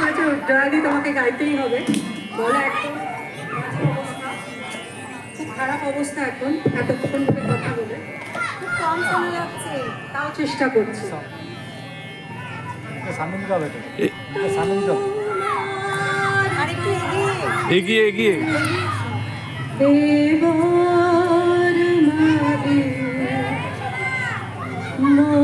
করেছে ড্রাইভি তোমাকে গাইতেই হবে। বলো খুব খারাপ অবস্থা এখন। এতক্ষণ ধরে কথা বলে। খুব কম শোনা যাচ্ছে। তাও চেষ্টা করছি। এগিয়ে এগিয়ে। এবার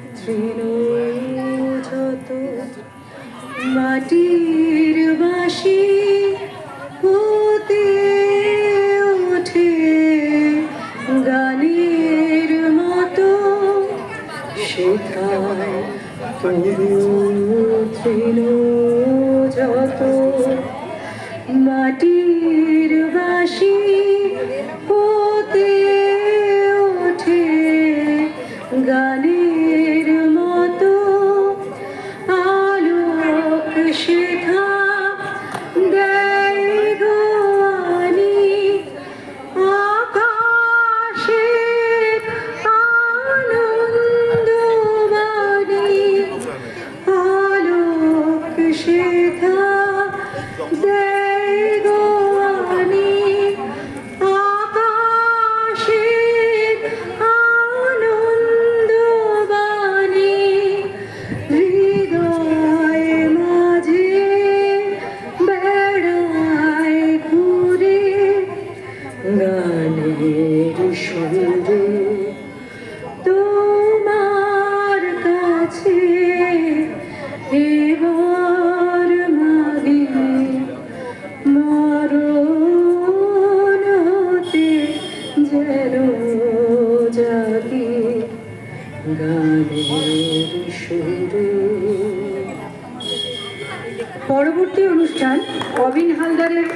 এবার মাগি মরণ হতে যেন জাগি গানের সুরে শিলার তরু তৃণ যত মাটির বাসি হতে ওঠে গানের মতো। শেখায় তরু তৃণ Hindi! যেন জাগি পরবর্তী অনুষ্ঠান অবিন হালদারের